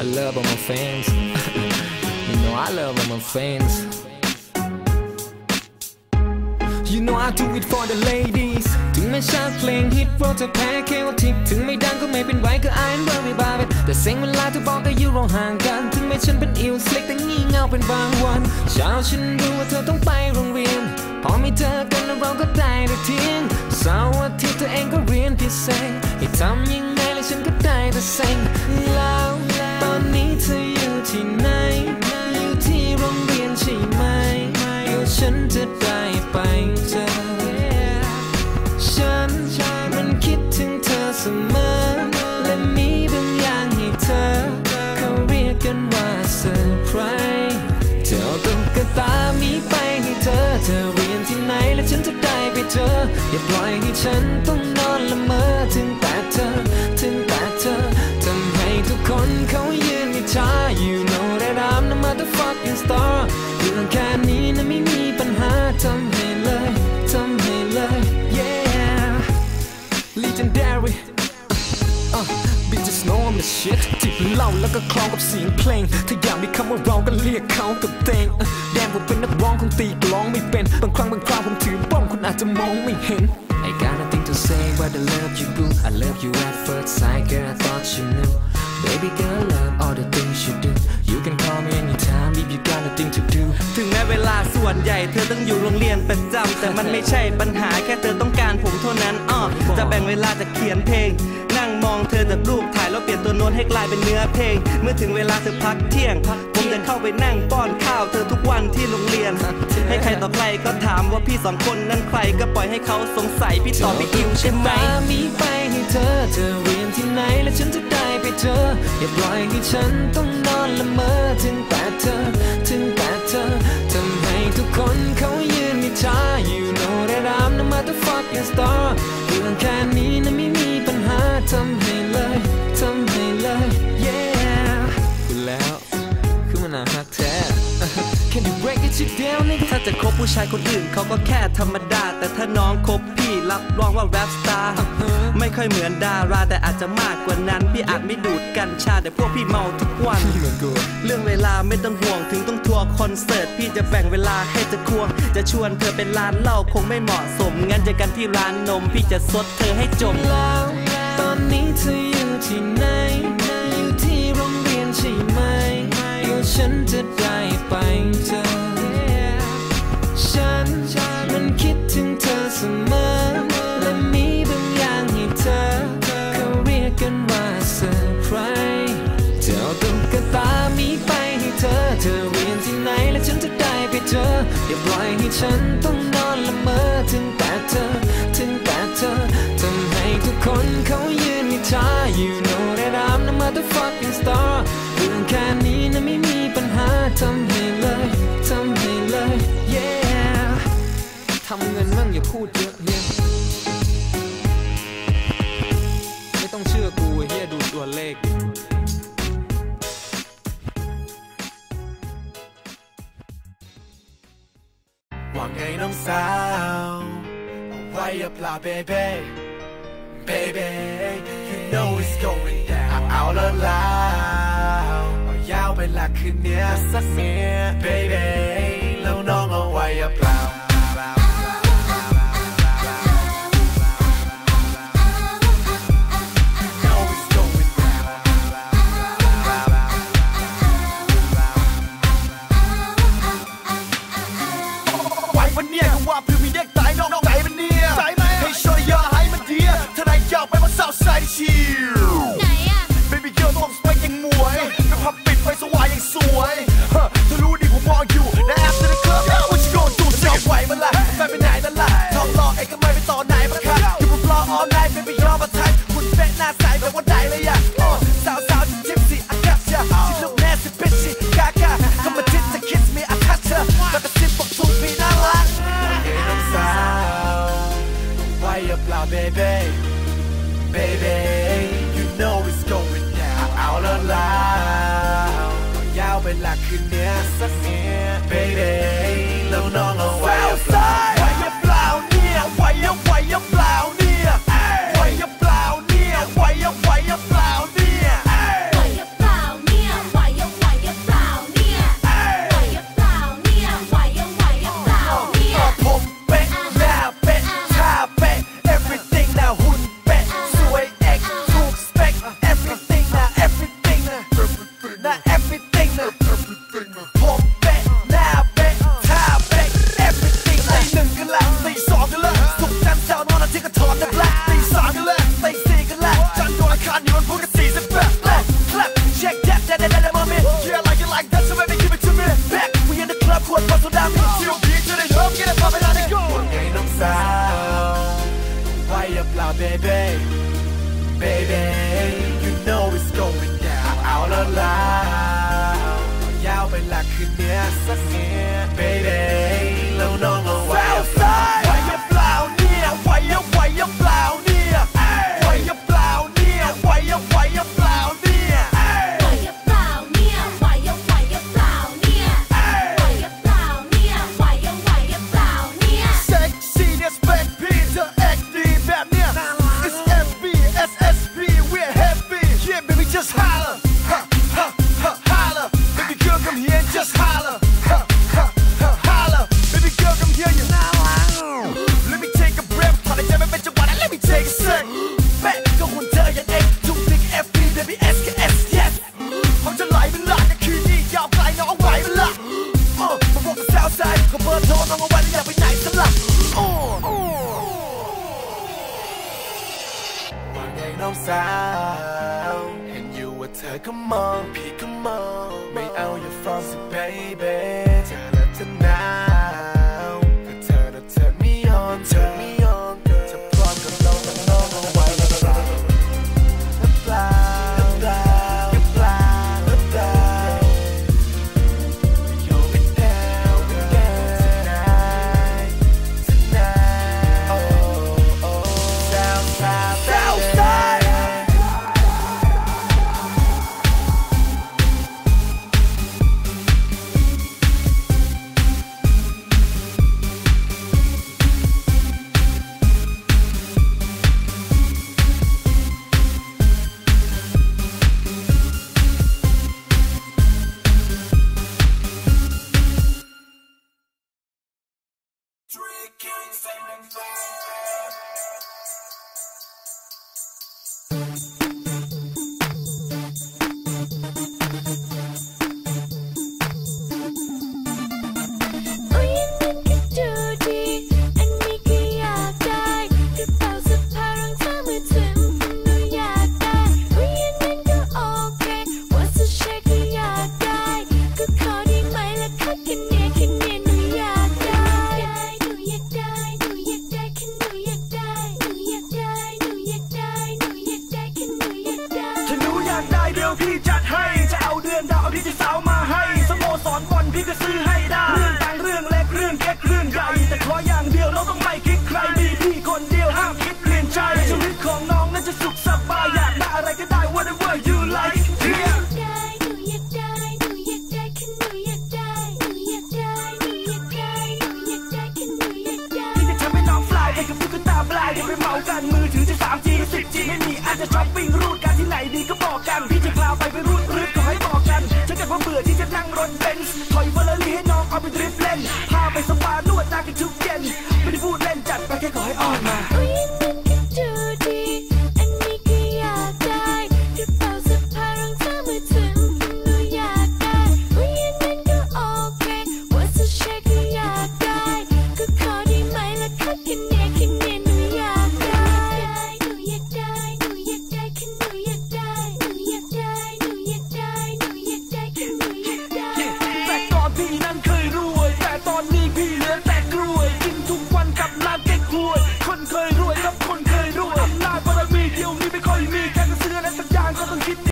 I love all my fans You know I love all my fans You know I do it for the ladies ถึงแม้ชาติเพลงฮิตเพราะเธอแพ้แค่ว่าทิปถึงไม่ดังก็ไม่เป็นไรก็ I ain't worried about it แต่เซ็งเวลาเธอบอกก็อยู่เราห่างกัน ถึงแม้ฉันเป็นอิวสเล็กแต่งี่เง่าเป็นบางวัน เช้าฉันรู้ว่าเธอต้องไปโรงเรียน พอไม่เจอกันแล้วเราก็ได้แต่เที่ยงเสาร์อาทิตย์เธอเองก็เรียนพิเศษให้ทำยังไงแล้วฉันก็ได้แต่เซ็งแล้ว ที่ไหน อยู่ที่โรงเรียนใช่ไหมเดี๋ยวฉันจะได้ไปเจอ ฉันมันคิดถึงเธอเสมอ และมีบางอย่างให้เธอ เขาเรียกกันว่าเซอร์ไพรส์เธอเอาตุ๊กตามีไปให้เธอ เธอเรียนที่ไหนและฉันจะได้ไปเจอ อย่าปล่อยให้ฉันต้อง know I'm the shit จิบเหล้าแล้วก็คล้องกับเสียงเพลง ถ้าอยากมีคำว่าเราก็เรียกเขากับเตง uh, แดงผมเป็นนักร้องคงตีกลองไม่เป็น บางครั้งบางคราวผมถือบ้องคุณอาจจะมองไม่เห็น I got nothing to say but I love you boo I love you at first sight girl I thought you knew Baby girl love all the things you do You can call me anytime if you got nothing to do ถึงแม้เวลาส่วนใหญ่เธอต้องอยู่โรงเรียนประจำแต่มันไม่ใช่ปัญหาแค่เธอต้องการผมเท่านั้นอ้อจะแบ่งเวลาจะเขียนเพลงนั่งม องเธอจากรูปถ่ายแล้วเปลี่ยนตัวโน้ตให้กลายเป็นเนื้อเพลง เมื่อถึงเวลาเธอพักเที่ยง ผมจะเข้าไปนั่งป้อนข้าวเธอทุกวันที่โรงเรียน ให้ใครต่อใครก็ถามว่าพี่สองคนนั้นใครก็ปล่อยให้เขาสงสัยพี่ตอบพี่อิวใช่ไหมมีไปให้เธอเธอเรียนที่ไหนและฉันจะได้ไปเจออย่าปล่อยให้ฉันต้องนอนละเมอถึงแต่เธอ ถ้าจะคบผู้ชายคนอื่นเขาก็แค่ธรรมดา แต่ถ้าน้องคบพี่รับรองว่าแรปสตาร์ไม่ค่อยเหมือนดาราแต่อาจจะมากกว่านั้น พี่อาจไม่ดูดกัญชา แต่พวกพี่เมาทุกวันเหมือนกูเรื่องเวลาไม่ต้องห่วงถึงต้องทัวร์คอนเสิร์ต พี่จะแบ่งเวลาให้จะควง จะชวนเธอเป็นร้านเหล้าคงไม่เหมาะสม งั้นเจอกันที่ร้านนม พี่จะซดเธอให้จมแล้วตอนนี้เธออยู่ที่ไหนอยู่ที่โรงเรียนใช่ไหมเดี๋ยวฉันจะได้ไปเจอ ฉัน มันคิดถึงเธอเสมอ และมีบางอย่างให้เธอเขาเรียกกันว่าเซอร์ไพรส์เธอเอาตุ๊กตามีไปให้เธอ เธอเรียนที่ไหนและฉันจะได้ไปเจออย่าปล่อยให้ฉันต้องนอนละเมอถึงแต่เธอ ถึงแต่เธอทำให้ทุกคนเขายืนมิจฉา You know that I'm the motherfucking star เรื่องแค่นี้นะไม่มีปัญหาทำ ทำเงินมั่งอย่าพูดเยอะเฮียไม่ต้องเชื่อกูเฮียดูตัวเลขว่าไงน้องสาวไว้อย่าปลา baby baby you know it's going down เอาละลาวเอายาวไปละคืนเนี้ยสักเมีย baby ยาวไปละคืนเนี้ยสักเนี้ย baby แล้วน้อง essa cena. And you will tag them on, pick them on May out your fancy baby. Tell tonight. ซื้อให้ได้เรื่องต่างเรื่องเล็กเรื่องเล็กเรื่องใหญ่แต่ขออย่างเดียวเราต้องไม่คิดใครมีพี่คนเดียวห้ามคิดเปลี่ยนใจชีวิตของน้องนั้นจะสุขสบายอยากได้อะไรก็ได้ whatever you like yeah กันมือถือจะ 3G หรือ 10G ไม่มีอาจจะช้อปปิ้งรูดการที่ไหนดีก็บอกกัน พี่จะพาไปไปรูดรื้อขอให้ ว่าเบื่อที่จะนั่งรถเบนซ์ถอยเฟลร์รารีให้น้องเอาไปดริฟต์เล่น พาไปสปานวดหน้ากันทุกเย็น ไม่ได้พูดเล่นจัดไปแค่ขอให้อ้อนมา